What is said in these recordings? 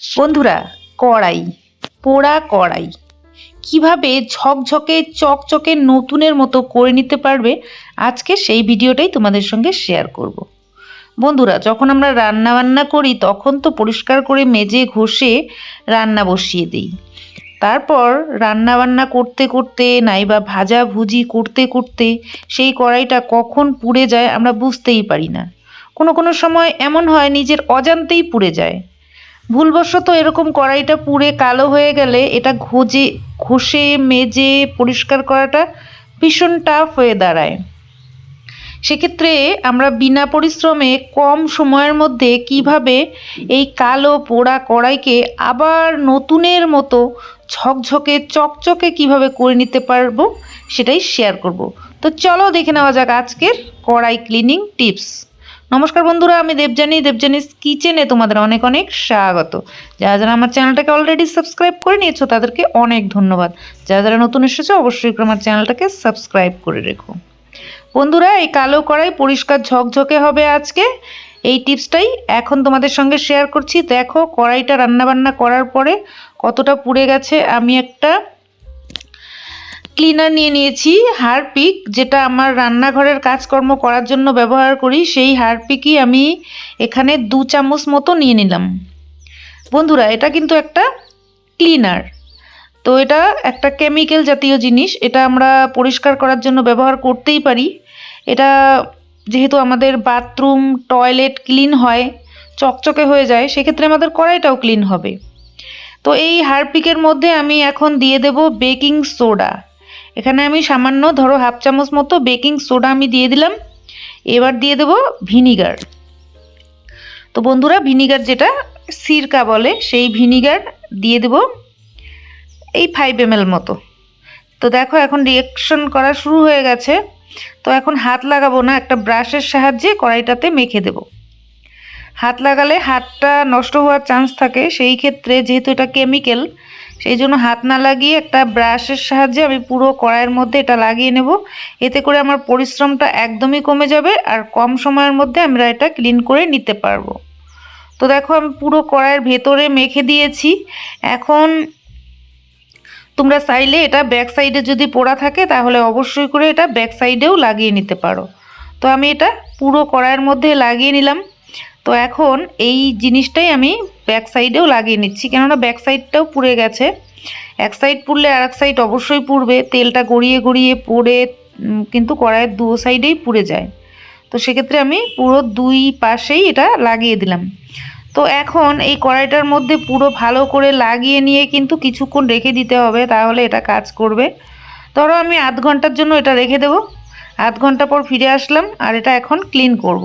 বন্ধুরা, কড়াই, পোড়া কড়াই। কীভাবে ঝকঝকে, চকচকে, নতুনের মতো করে নিতে পারবে, আজকে সেই ভিডিওটাই তোমাদের সঙ্গে শেয়ার করব। বন্ধুরা, যখন আমরা রান্না বান্না করি, তখন তো পরিষ্কার করে মেজে, ঘষে রান্না বসিয়ে দিই। তারপর রান্না বান্না করতে করতে, নাইবা ভাজা ভুজি করতে করতে, সেই কড়াইটা কখন পুড়ে যায় আমরা বুঝতেই পারি না। কোনো কোনো সময় এমন হয়, নিজের অজান্তেই পুড়ে যায়। ভুলবশত এরকম কড়াইটা পুড়ে কালো হয়ে গেলে এটা ঘষে ঘষে, মেজে, পরিষ্কার করাটা ভীষণ টাফ হয়ে দাঁড়ায়। সেক্ষেত্রে আমরা বিনা পরিশ্রমে কম সময়ের মধ্যে কীভাবে এই কালো পোড়া কড়াইকে আবার নতুনের মতো ঝকঝকে, চকচকে কীভাবে করে নিতে পারব সেটাই শেয়ার করব। তো চলো দেখে নেওয়া যাক আজকের কড়াই ক্লিনিং টিপস নমস্কার বন্ধুরা, আমি দেবজানি দেবজানিস কিচেনে তোমাদের অনেক অনেক স্বাগত। যারা যারা আমার চ্যানেলটাকে অলরেডি সাবস্ক্রাইব করে নিয়েছো, তাদেরকে অনেক ধন্যবাদ। যারা যারা নতুন এসেছ, অবশ্যই আমার চ্যানেলটাকে সাবস্ক্রাইব করে রেখো। বন্ধুরা, এই কালো কড়াই পরিষ্কার ঝকঝকে হবে আজকে। এই টিপসটাই এখন তোমাদের সঙ্গে শেয়ার করছি। দেখো, কড়াইটা রান্নাবান্না করার পরে কতটা পুড়ে গেছে, আমি একটা ক্লিনার নিয়ে নিয়েছি হারপিক যেটা আমার রান্নাঘরের কাজকর্ম করার জন্য ব্যবহার করি, সেই হারপিকই আমি এখানে দু চামচ মতো নিয়ে নিলাম। বন্ধুরা, এটা কিন্তু একটা ক্লিনার তো এটা একটা কেমিক্যাল জাতীয় জিনিস, এটা আমরা পরিষ্কার করার জন্য ব্যবহার করতেই পারি। এটা যেহেতু আমাদের বাথরুম টয়লেট ক্লিন হয়, চকচকে হয়ে যায়, সেক্ষেত্রে আমাদের কড়াইটাও ক্লিন হবে। তো এই হারপিকের মধ্যে আমি এখন দিয়ে দেব বেকিং সোডা এখানে আমি সামান্য ধরো হাফ চামচ মতো বেকিং সোডা আমি দিয়ে দিলাম। এবার দিয়ে দেব ভিনিগার তো বন্ধুরা ভিনিগার যেটা সিরকা বলে, সেই ভিনিগার দিয়ে দেব এই ফাইভ এম মতো। তো দেখো, এখন রিয়েকশন করা শুরু হয়ে গেছে। তো এখন হাত লাগাবো না, একটা ব্রাশের সাহায্যে কড়াইটাতে মেখে দেব। হাত লাগালে হাতটা নষ্ট হওয়ার চান্স থাকে। সেই ক্ষেত্রে যেহেতু এটা কেমিক্যাল সেই জন্য হাত না লাগিয়ে একটা ব্রাশের সাহায্যে আমি পুরো কড়াইয়ের মধ্যে এটা লাগিয়ে নেব। এতে করে আমার পরিশ্রমটা একদমই কমে যাবে আর কম সময়ের মধ্যে আমরা এটা ক্লিন করে নিতে পারব। তো দেখো আমি পুরো কড়াইয়ের ভেতরে মেখে দিয়েছি। এখন তোমরা চাইলে এটা ব্যাক সাইডে যদি পোড়া থাকে তাহলে অবশ্যই করে এটা ব্যাক সাইডেও লাগিয়ে নিতে পারো। তো আমি এটা পুরো কড়াইয়ের মধ্যে লাগিয়ে নিলাম। তো এখন এই জিনিসটাই আমি ব্যাক সাইডেও লাগিয়ে নিচ্ছি, কেননা ব্যাক সাইডটাও পুড়ে গেছে। এক সাইড পুড়লে আর এক সাইড অবশ্যই পুড়বে, তেলটা গড়িয়ে গড়িয়ে পড়ে কিন্তু কড়াইয়ের দু সাইডেই পুড়ে যায়। তো সেক্ষেত্রে আমি পুরো দুই পাশেই এটা লাগিয়ে দিলাম। তো এখন এই কড়াইটার মধ্যে পুরো ভালো করে লাগিয়ে নিয়ে কিন্তু কিছুক্ষণ রেখে দিতে হবে, তাহলে এটা কাজ করবে। ধরো আমি আধ ঘণ্টার জন্য এটা রেখে দেবো। আধ ঘণ্টা পর ফিরে আসলাম আর এটা এখন ক্লিন করব।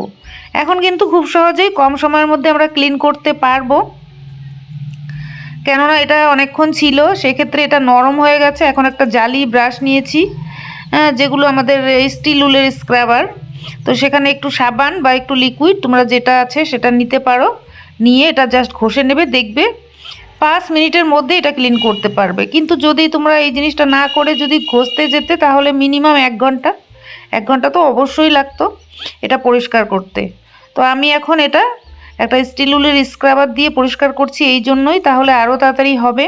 এখন কিন্তু খুব সহজেই কম সময়ের মধ্যে আমরা ক্লিন করতে পারব। কেননা এটা অনেকক্ষণ ছিল, সেক্ষেত্রে এটা নরম হয়ে গেছে। এখন একটা জালি ব্রাশ নিয়েছি যেগুলো আমাদের স্টিল উলের স্ক্রাবার তো সেখানে একটু সাবান বা একটু লিকুইড তোমরা যেটা আছে সেটা নিতে পারো। নিয়ে এটা জাস্ট ঘষে নেবে, দেখবে পাঁচ মিনিটের মধ্যে এটা ক্লিন করতে পারবে। কিন্তু যদি তোমরা এই জিনিসটা না করে যদি ঘষতে যেতে, তাহলে মিনিমাম এক ঘণ্টা। এক ঘণ্টা তো অবশ্যই লাগতো এটা পরিষ্কার করতে। তো আমি এখন এটা একটা স্টিল উলের স্ক্রাবার দিয়ে পরিষ্কার করছি এই জন্যই, তাহলে আরও তাড়াতাড়ি হবে।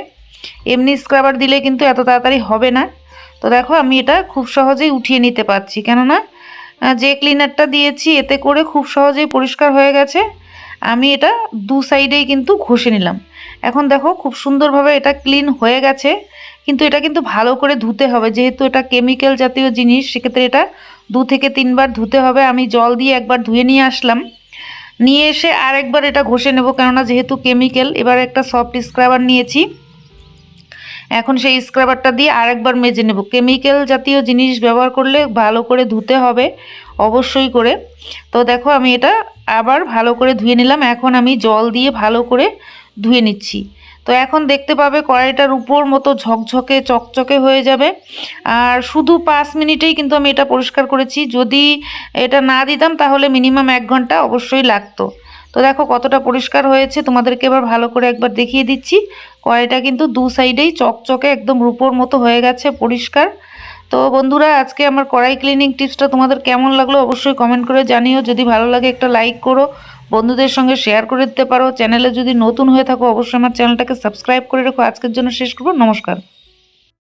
এমনি স্ক্রাবার দিলে কিন্তু এত তাড়াতাড়ি হবে না। তো দেখো আমি এটা খুব সহজেই উঠিয়ে নিতে পারছি, কেননা যে ক্লিনারটা দিয়েছি এতে করে খুব সহজেই পরিষ্কার হয়ে গেছে। আমি এটা দু সাইডেই কিন্তু ঘষে নিলাম। এখন দেখো খুব সুন্দরভাবে এটা ক্লিন হয়ে গেছে। কিন্তু এটা কিন্তু ভালো করে ধুতে হবে। যেহেতু এটা কেমিক্যাল জাতীয় জিনিস, সেক্ষেত্রে এটা দু থেকে তিনবার ধুতে হবে। আমি জল দিয়ে একবার ধুয়ে নিয়ে আসলাম। নিয়ে এসে আরেকবার এটা ঘষে নেব, কেননা যেহেতু কেমিক্যাল এবার একটা সফট স্ক্রাবার নিয়েছি। এখন সেই স্ক্রাবারটা দিয়ে আরেকবার মেজে নেব। কেমিক্যাল জাতীয় জিনিস ব্যবহার করলে ভালো করে ধুতে হবে, অবশ্যই করে। তো দেখো, আমি এটা আবার ভালো করে ধুয়ে নিলাম। এখন আমি জল দিয়ে ভালো করে ধুয়ে নিচ্ছি। তো এখন দেখতে পাবে কড়াইটার উপর মতো ঝকঝকে, চকচকে হয়ে যাবে। আর শুধু পাঁচ মিনিটেই কিন্তু আমি এটা পরিষ্কার করেছি। যদি এটা না দিতাম তাহলে মিনিমাম এক ঘণ্টা অবশ্যই লাগতো। তো দেখো কতটা পরিষ্কার হয়েছে। তোমাদেরকে এবার ভালো করে একবার দেখিয়ে দিচ্ছি। কড়াইটা কিন্তু দু সাইডেই চকচকে একদম রূপোর মতো হয়ে গেছে পরিষ্কার। তো বন্ধুরা, আজকে আমার কড়াই ক্লিনিং টিপসটা তোমাদের কেমন লাগল অবশ্যই কমেন্ট করে জানিও। যদি ভালো লাগে একটা লাইক করো। বন্ধুদের সঙ্গে শেয়ার করে দিতে পারো। চ্যানেলে যদি নতুন হয়ে থাকো, অবশ্যই আমার চ্যানেলটাকে সাবস্ক্রাইব করে রেখো। আজকের জন্য শেষ করব। নমস্কার।